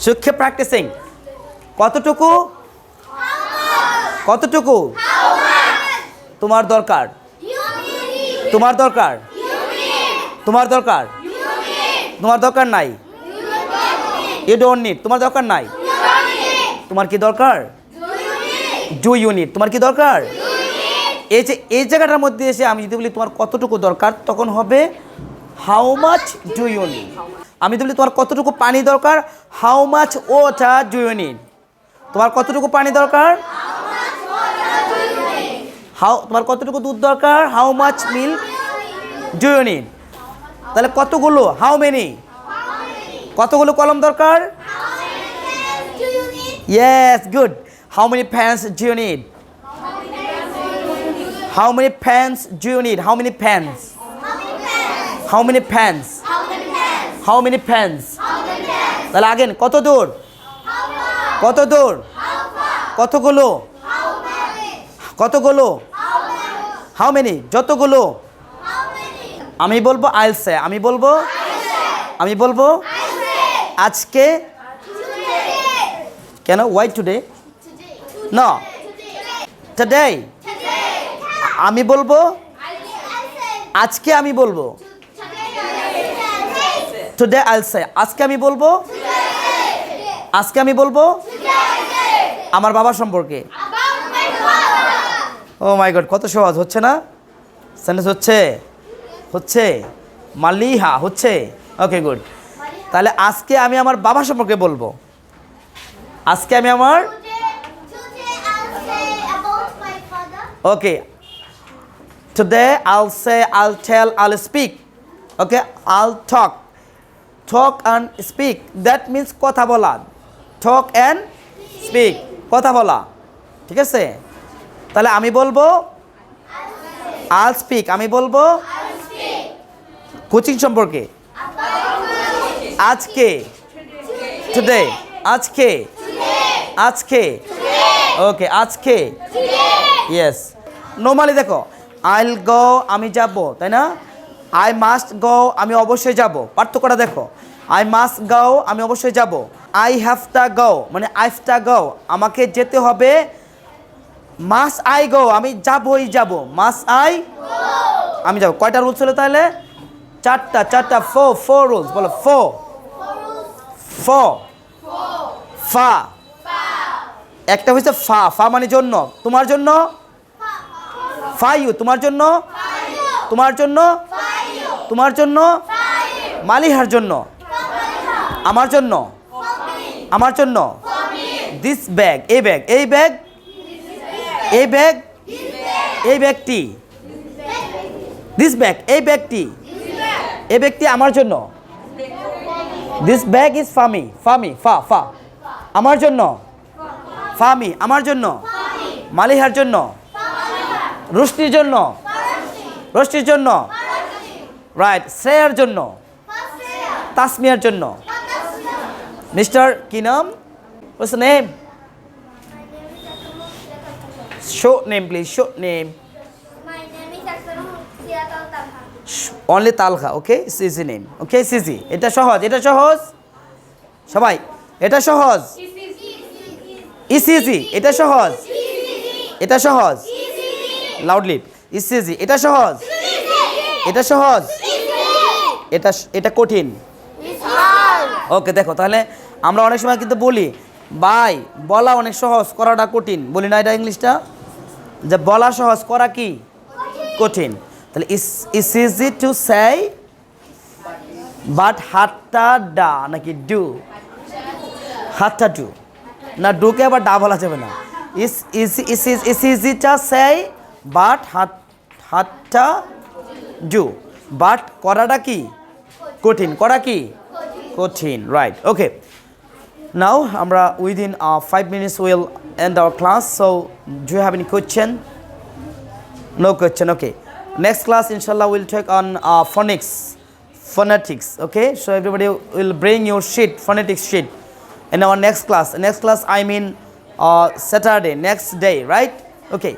সুখে প্র্যাকটিসিং কতটুকু? কতটুকু? তোমার দরকার। তোমার দরকার। তোমার দরকার। তোমার দরকার নাই। ইউ ডোন্ট নিড তোমার দরকার নাই। তোমার কি দরকার? ডু ইউনিট তোমার কি দরকার? এই যে, এই জায়গাটার মধ্যে এসে আমি যদি বলি তোমার কতটুকু দরকার, তখন হবে how much do you need আমি বলি, তোমার কতটুকু পানি দরকার? How much water do you need তোমার কতটুকু পানি দরকার? হাউ তোমার কতটুকু দুধ দরকার? How much milk do you need তাহলে কতগুলো? হাউ মেনি কতগুলো কলম দরকার? Yes good how many pens do you need How many pens do you need? How many pens? How many pens? How many pens? তাহলে again কত দূর? কত দূর? কতগুলো? কতগুলো? হাউ মেনি যতগুলো? আমি বলব আইলসে। আমি বলব? আমি বলব? আজকে? কেন? ওয়াই টুডে না টুডে আমি বলব? আজকে আমি বলব। টুডে আইল সে আজকে আমি বলব? আজকে আমি বলব? আমার বাবা সম্পর্কে। ও মাই গড কত সহজ হচ্ছে না? সেন্টেন্স হচ্ছে হচ্ছে মালিহা হচ্ছে। ওকে গুড তাহলে আজকে আমি আমার বাবা সম্পর্কে বলব। আজকে আমি আমার Okay. Today I'll say, I'll tell, I'll speak. Okay, I'll talk. Talk and speak that means কথা বলা. Talk অ্যান্ড স্পিক কথা বলা. ঠিক আছে? তাহলে আমি বলব, I'll স্পিক আমি বলব, কোচিং সম্পর্কে। আজকে। টুডে আজকে। আজকে। ওকে আজকে। ইয়েস নর্মালি দেখো আইল গো আমি যাব, তাই না? আই মাস্ট গো আমি অবশ্যই যাব। পার্থক্যটা দেখো। আই মাস্ট গো আমি অবশ্যই যাব। আই হ্যাভ টা গো মানে আইফ টা গো আমাকে যেতে হবে। মাস আই গো আমি যাবই যাব। মাস আই আমি যাব। কয়টা রুলস হলো তাহলে? চারটা চারটা ফো ফো রুলস বলো ফো ফো ফা একটা হচ্ছে ফা ফা মানে জন্য। তোমার জন্য? ফাইউ তোমার জন্য? তোমার জন্য? তোমার জন্য? মালিহার জন্য। আমার জন্য? আমার জন্য? দিস ব্যাগ এই ব্যাগ এই ব্যাগ এই ব্যাগ এই ব্যাগটি দিস ব্যাগ এই ব্যাগটি এই ব্যাগটি আমার জন্য। This bag is for me for me ফা ফা আমার জন্য। ফামি আমার জন্য। মালিহার জন্য। রুষ্টির জন্য। রুষ্টির জন্য। রাইট শ্রেয়ার জন্য। তাসমিয়ার জন্য। মিস্টার কি নাম. My name? Is Aksaram Siatal Talha. Only Talha okay easy name okay easy এটা সহজ এটা সহজ? সবাই, এটা সহজ? ইসিজি এটা সহজ? এটা সহজ? লাউডলি ইসিজি এটা সহজ? এটা সহজ? এটা এটা কঠিন। ওকে, দেখো, তাহলে আমরা অনেক সময় কিন্তু বলি বাই বলা অনেক সহজ, করাটা কঠিন। বলি না এটা ইংলিশটা? যে বলা সহজ, করা কি? কঠিন। তাহলে is is easy to say but হাতটা ডা নাকি ডু হাতটা ডু। না ডুকে আবার ডা বলা যাবে না। Is easy is is is ইজিটা say but হাত, হাতটা ডু। বাট করাটা কি? কঠিন করা কি কঠিন right okay uh, five minutes, we'll end our class. So, do you have any question? No question. Okay. Next class, inshallah, we'll take on uh, phonics, phonetics. Okay. So everybody will bring your sheet, phonetics sheet, in our next class. Next class, I mean uh, Saturday, next day, right? Okay.